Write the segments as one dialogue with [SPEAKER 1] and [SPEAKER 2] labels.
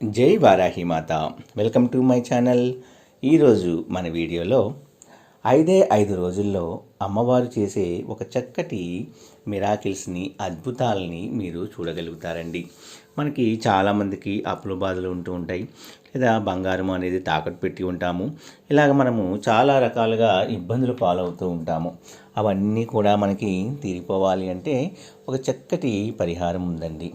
[SPEAKER 1] జై వారాహి మాత. Welcome to my channel. ఈరోజు మన వీడియోలో ఐదే ఐదు రోజుల్లో అమ్మవారు చేసే ఒక చక్కటి మిరాకిల్స్ని అద్భుతాలని మీరు చూడగలుగుతారండి. మనకి చాలామందికి అప్పుల బాధలు ఉంటూ ఉంటాయి. లేదా బంగారం అనేది తాకట్టు పెట్టి ఉంటాము. ఇలాగ మనము చాలా రకాలుగా ఇబ్బందులు పాలవుతూ ఉంటాము. అవన్నీ కూడా మనకి తీరిపోవాలి అంటే ఒక చక్కటి పరిహారం ఉందండి.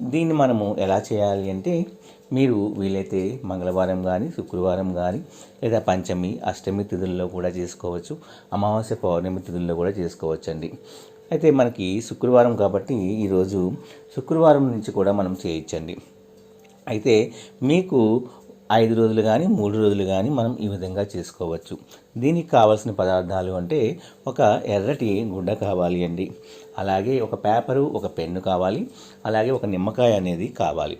[SPEAKER 1] దీన్ని మనము ఎలా చేయాలి అంటే మీరు వీలైతే మంగళవారం కానీ శుక్రవారం కానీ లేదా పంచమి అష్టమి తిథుల్లో కూడా చేసుకోవచ్చు అమావాస్య పౌర్ణమి తిథుల్లో కూడా చేసుకోవచ్చు అండి అయితే మనకి శుక్రవారం కాబట్టి ఈరోజు శుక్రవారం నుంచి కూడా మనం చేయొచ్చండి. అయితే మీకు ఐదు రోజులు కానీ మూడు రోజులు కానీ మనం ఈ విధంగా చేసుకోవచ్చు. దీనికి కావాల్సిన పదార్థాలు అంటే ఒక ఎర్రటి గుడ్డ కావాలి అండి. అలాగే ఒక పేపరు ఒక పెన్ను కావాలి. అలాగే ఒక నిమ్మకాయ అనేది కావాలి.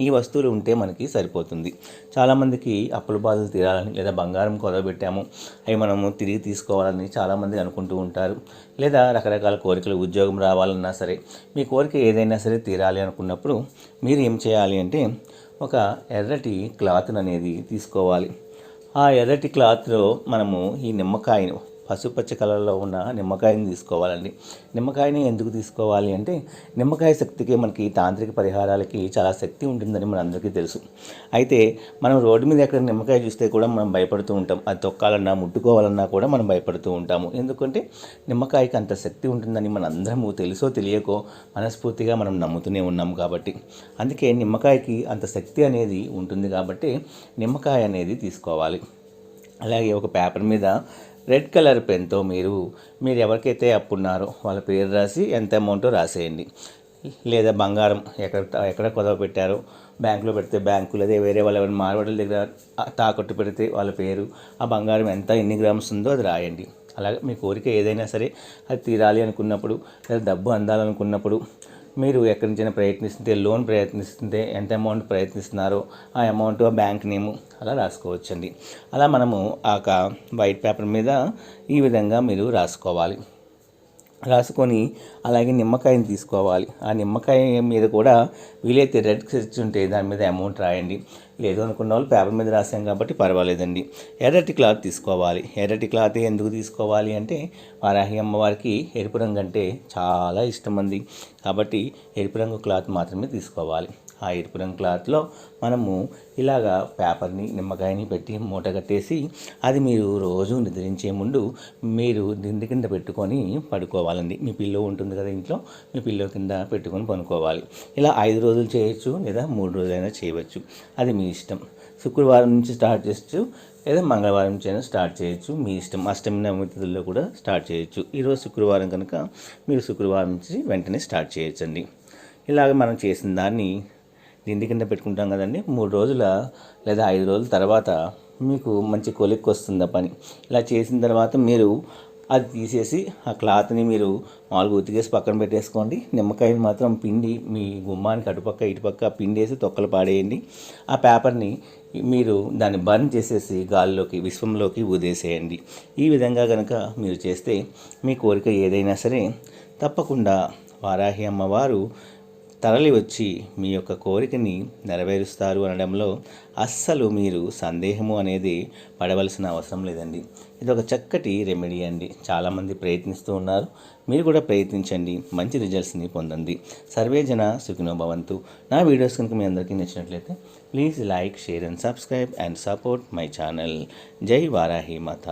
[SPEAKER 1] ఈ వస్తువులు ఉంటే మనకి సరిపోతుంది. చాలామందికి అప్పుల బాధలు తీరాలని లేదా బంగారం కొదవబెట్టాము అవి మనము తిరిగి తీసుకోవాలని చాలామంది అనుకుంటూ ఉంటారు. లేదా రకరకాల కోరికలు ఉద్యోగం రావాలన్నా సరే మీ కోరిక ఏదైనా సరే తీరాలి అనుకున్నప్పుడు మీరు ఏం చేయాలి అంటే ఒక ఎర్రటి క్లాత్ అనేది తీసుకోవాలి. ఆ ఎర్రటి క్లాత్లో మనము ఈ నిమ్మకాయను పసుపచ్చ కలర్లో ఉన్న నిమ్మకాయని తీసుకోవాలండి. నిమ్మకాయని ఎందుకు తీసుకోవాలి అంటే నిమ్మకాయ శక్తికి మనకి తాంత్రిక పరిహారాలకి చాలా శక్తి ఉంటుందని మనందరికీ తెలుసు. అయితే మనం రోడ్డు మీద ఎక్కడ నిమ్మకాయ చూస్తే కూడా మనం భయపడుతూ ఉంటాం. అది తొక్కాలన్నా ముట్టుకోవాలన్నా కూడా మనం భయపడుతూ ఉంటాము. ఎందుకంటే నిమ్మకాయకి అంత శక్తి ఉంటుందని మనందరము తెలుసో తెలియకో మనస్ఫూర్తిగా మనం నమ్ముతూనే ఉన్నాం కాబట్టి. అందుకే నిమ్మకాయకి అంత శక్తి అనేది ఉంటుంది కాబట్టి నిమ్మకాయ అనేది తీసుకోవాలి. అలాగే ఒక పేపర్ మీద రెడ్ కలర్ పెన్తో మీరు మీరు ఎవరికైతే అప్పున్నారో వాళ్ళ పేరు రాసి ఎంత అమౌంటో రాసేయండి. లేదా బంగారం ఎక్కడ ఎక్కడ కొదవ పెట్టారో బ్యాంకులో పెడితే బ్యాంకు లేదా వేరే వాళ్ళ ఎవరైనా మార్వాడల దగ్గర తాకట్టు పెడితే వాళ్ళ పేరు ఆ బంగారం ఎంత ఎన్ని గ్రామ్స్ ఉందో అది రాయండి. అలాగే మీ కోరిక ఏదైనా సరే అది తీరాలి అనుకున్నప్పుడు లేదా డబ్బు అందాలనుకున్నప్పుడు మీరు ఎక్కడి నుంచైనా ప్రయత్నిస్తుంటే లోన్ ప్రయత్నిస్తుంటే ఎంత అమౌంట్ ప్రయత్నిస్తున్నారో ఆ అమౌంట్ ఆ బ్యాంక్ నేము అలా రాసుకోవచ్చండి. అలా మనము ఆ వైట్ పేపర్ మీద ఈ విధంగా మీరు రాసుకోవాలి. రాసుకొని అలాగే నిమ్మకాయని తీసుకోవాలి. ఆ నిమ్మకాయ మీద కూడా వీలైతే రెడ్ సెర్చ్ ఉంటే దాని మీద అమౌంట్ రాయండి. లేదు అనుకున్న వాళ్ళు పేపర్ మీద రాసాం కాబట్టి పర్వాలేదండి. ఎర్రటి క్లాత్ తీసుకోవాలి. ఎర్రటి క్లాత్ ఎందుకు తీసుకోవాలి అంటే వారాహి అమ్మవారికి ఎరుపు రంగు అంటే చాలా ఇష్టం అంది కాబట్టి ఎరుపు రంగు క్లాత్ మాత్రమే తీసుకోవాలి. ఆ ఎరుపు రంగు క్లాత్లో మనము ఇలాగా పేపర్ని నిమ్మకాయని పెట్టి మూట కట్టేసి అది మీరు రోజు నిద్రించే ముందు మీరు దిండి కింద పెట్టుకొని పడుకోవాలండి. మీ పిల్లో ఉంటుంది కదా ఇంట్లో మీ పిల్లో కింద పెట్టుకొని పనుకోవాలి. ఇలా ఐదు రోజులు చేయొచ్చు లేదా మూడు రోజులైనా చేయవచ్చు. అది మీ ఇష్టం. శుక్రవారం నుంచి స్టార్ట్ చేయొచ్చు లేదా మంగళవారం నుంచి అయినా స్టార్ట్ చేయొచ్చు. మీ ఇష్టం. అష్టమి నవమి కూడా స్టార్ట్ చేయొచ్చు. ఈరోజు శుక్రవారం కనుక మీరు శుక్రవారం నుంచి వెంటనే స్టార్ట్ చేయొచ్చండి. ఇలాగ మనం చేసిన దాన్ని దిండి కింద పెట్టుకుంటాం కదండి. మూడు రోజుల లేదా ఐదు రోజుల తర్వాత మీకు మంచి కొలిక్కి వస్తుంది ఆ పని. ఇలా చేసిన తర్వాత మీరు అది తీసేసి ఆ క్లాత్ని మీరు మామూలుగా ఉతికేసి పక్కన పెట్టేసుకోండి. నిమ్మకాయని మాత్రం పిండి మీ గుమ్మానికి అటుపక్క ఇటుపక్క పిండేసి తొక్కలు పాడేయండి. ఆ పేపర్ని మీరు దాన్ని బర్న్ చేసేసి గాల్లోకి విశ్వంలోకి ఊదేసేయండి ఈ విధంగా కనుక మీరు చేస్తే మీ కోరిక ఏదైనా సరే తప్పకుండా వారాహి అమ్మవారు తరలి వచ్చి మీ యొక్క కోరికని నెరవేరుస్తారు అనడంలో అస్సలు మీరు సందేహము అనేది పడవలసిన అవసరం లేదండి. ఇది ఒక చక్కటి రెమెడీ అండి. చాలామంది ప్రయత్నిస్తూ ఉన్నారు. మీరు కూడా ప్రయత్నించండి. మంచి రిజల్ట్స్ని పొందండి. సర్వే జన సుఖినో భవంతు. నా వీడియోస్ కనుక మీ అందరికీ నచ్చినట్లయితే please like share and subscribe and support my channel. జై వారాహి మాత.